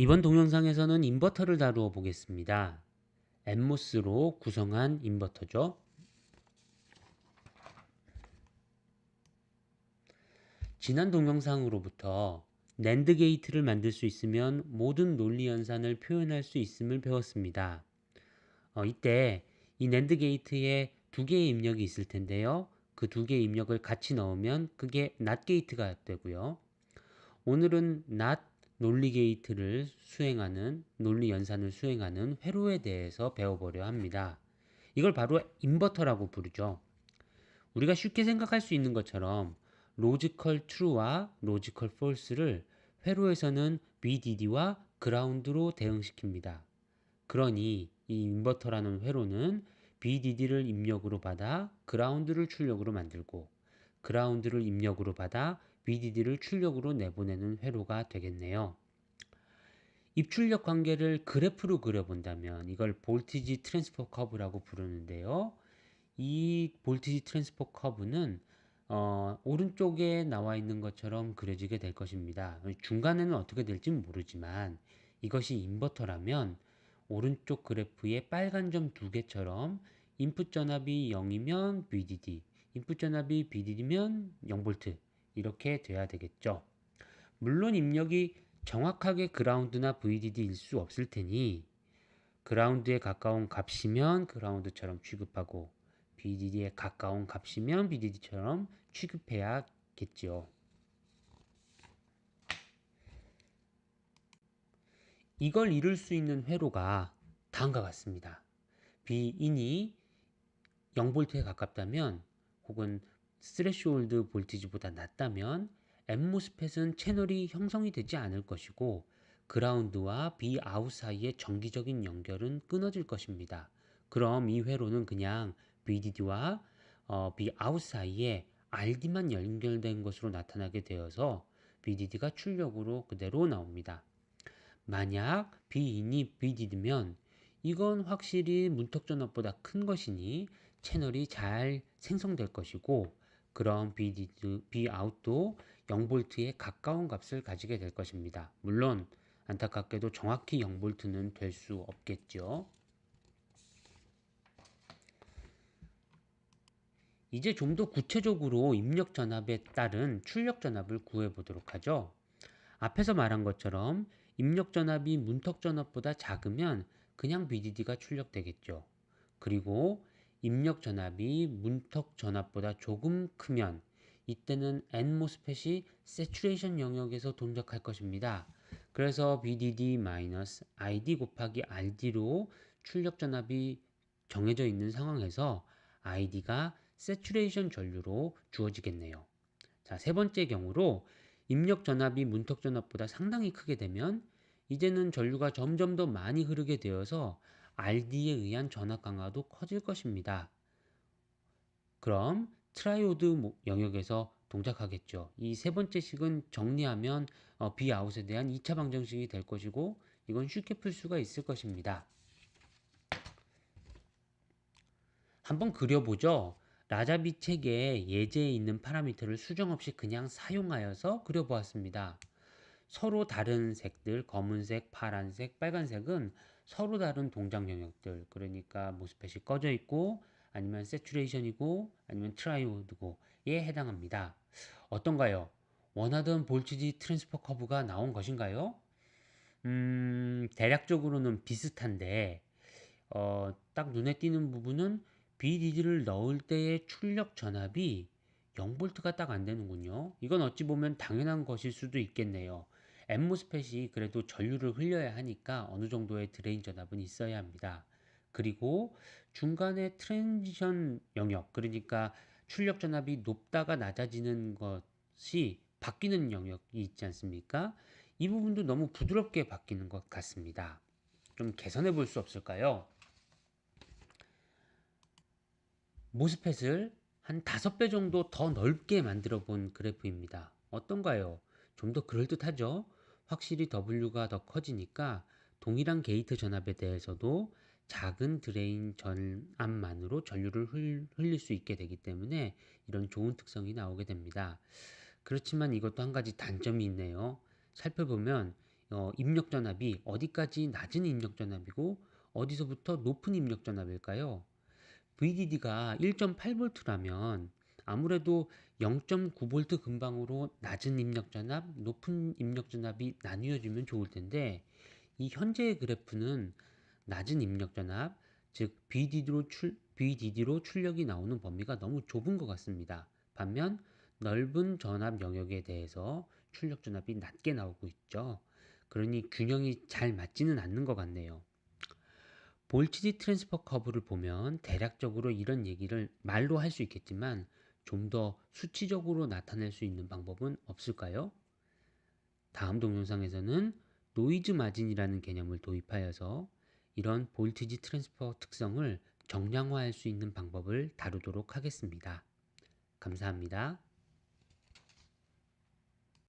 이번 동영상에서는 인버터를 다루어 보겠습니다. 엠모스로 구성한 인버터죠. 지난 동영상으로부터 낸드 게이트를 만들 수 있으면 모든 논리 연산을 표현할 수 있음을 배웠습니다. 어, 이때 이 낸드 게이트에 두 개의 입력이 있을 텐데요. 그 두 개의 입력을 같이 넣으면 그게 낫 게이트가 되고요. 오늘은 낫 논리 게이트를 수행하는 논리 연산을 수행하는 회로에 대해서 배워보려 합니다. 이걸 바로 인버터라고 부르죠. 우리가 쉽게 생각할 수 있는 것처럼 로지컬 true와 로지컬 false를 회로에서는 VDD와 그라운드로 대응시킵니다. 그러니 이 인버터라는 회로는 VDD를 입력으로 받아 그라운드를 출력으로 만들고 그라운드를 입력으로 받아 VDD를 출력으로 내보내는 회로가 되겠네요. 입출력 관계를 그래프로 그려본다면 이걸 볼티지 트랜스퍼 커브라고 부르는데요. 이 볼티지 트랜스퍼 커브는 어, 오른쪽에 나와 있는 것처럼 그려지게 될 것입니다. 중간에는 어떻게 될지 모르지만 이것이 인버터라면 오른쪽 그래프의 빨간 점 두 개처럼 인풋 전압이 0이면 VDD, 인풋 전압이 VDD면 0V 이렇게 돼야 되겠죠. 물론 입력이 정확하게 그라운드나 VDD일 수 없을 테니 그라운드에 가까운 값이면 그라운드처럼 취급하고 BDD에 가까운 값이면 BDD처럼 취급해야겠지요. 이걸 이룰 수 있는 회로가 다음과 같습니다. B인이 0V에 가깝다면 혹은 스레시홀드 볼티지보다 낮다면 엠모스펫은 채널이 형성이 되지 않을 것이고 그라운드와 Bout 사이의 정기적인 연결은 끊어질 것입니다. 그럼 이 회로는 그냥 VDD와 어, Bout 사이에 RD만 연결된 것으로 나타나게 되어서 VDD가 출력으로 그대로 나옵니다. 만약 Bin이 VDD면 이건 확실히 문턱 전압보다 큰 것이니 채널이 잘 생성될 것이고 BD, Bout도 0V에 가까운 값을 가지게 될 것입니다. 물론 안타깝게도 정확히 0V는 될 수 없겠죠. 이제 좀 더 구체적으로 입력 전압에 따른 출력 전압을 구해 보도록 하죠. 앞에서 말한 것처럼 입력 전압이 문턱 전압보다 작으면 그냥 BDD가 출력되겠죠. 그리고 입력 전압이 문턱 전압보다 조금 크면 이때는 N모스펫이 세츄레이션 영역에서 동작할 것입니다. 그래서 BDD-ID 곱하기 RD로 출력 전압이 정해져 있는 상황에서 ID가 세츄레이션 전류로 주어지겠네요. 자, 세 번째 경우로 입력 전압이 문턱 전압보다 상당히 크게 되면 이제는 전류가 점점 더 많이 흐르게 되어서 RD에 의한 전압 강화도 커질 것입니다. 그럼 트라이오드 영역에서 동작하겠죠. 이 세 번째 식은 정리하면 어, B아웃에 대한 2차 방정식이 될 것이고 이건 쉽게 풀 수가 있을 것입니다. 한번 그려보죠. 라자비 책에 예제에 있는 파라미터를 수정 없이 그냥 사용하여서 그려보았습니다. 서로 다른 색들, 검은색, 파란색, 빨간색은 서로 다른 동작 영역들, 그러니까 모스펫이 꺼져 있고, 아니면 세츄레이션이고, 아니면 트라이오드고에 해당합니다. 어떤가요? 원하던 볼티지 트랜스퍼 커브가 나온 것인가요? 음, 대략적으로는 비슷한데, 어, 딱 눈에 띄는 부분은 BDD를 넣을 때의 출력 전압이 0V가 딱 안 되는군요. 이건 어찌 보면 당연한 것일 수도 있겠네요. 엠모스펫이 그래도 전류를 흘려야 하니까 어느 정도의 드레인 전압은 있어야 합니다. 그리고 중간에 트랜지션 영역, 그러니까 출력 전압이 높다가 낮아지는 것이 바뀌는 영역이 있지 않습니까? 이 부분도 너무 부드럽게 바뀌는 것 같습니다. 좀 개선해 볼 수 없을까요? 모스펫을 한 다섯 배 정도 더 넓게 만들어 본 그래프입니다. 어떤가요? 좀 더 그럴듯하죠? 확실히 W가 더 커지니까 동일한 게이트 전압에 대해서도 작은 드레인 전압만으로 전류를 흘릴 수 있게 되기 때문에 이런 좋은 특성이 나오게 됩니다. 그렇지만 이것도 한 가지 단점이 있네요. 살펴보면 어, 입력 전압이 어디까지 낮은 입력 전압이고 어디서부터 높은 입력 전압일까요? VDD가 1.8V라면 아무래도 0.9V 근방으로 낮은 입력 전압, 높은 입력 전압이 나뉘어지면 좋을 텐데 이 현재의 그래프는 낮은 입력 전압, 즉 VDD로, 출, VDD로 출력이 나오는 범위가 너무 좁은 것 같습니다. 반면 넓은 전압 영역에 대해서 출력 전압이 낮게 나오고 있죠. 그러니 균형이 잘 맞지는 않는 것 같네요. 볼티지 트랜스퍼 커브를 보면 대략적으로 이런 얘기를 말로 할 수 있겠지만 좀 더 수치적으로 나타낼 수 있는 방법은 없을까요? 다음 동영상에서는 노이즈 마진이라는 개념을 도입하여서 이런 볼티지 트랜스퍼 특성을 정량화할 수 있는 방법을 다루도록 하겠습니다. 감사합니다.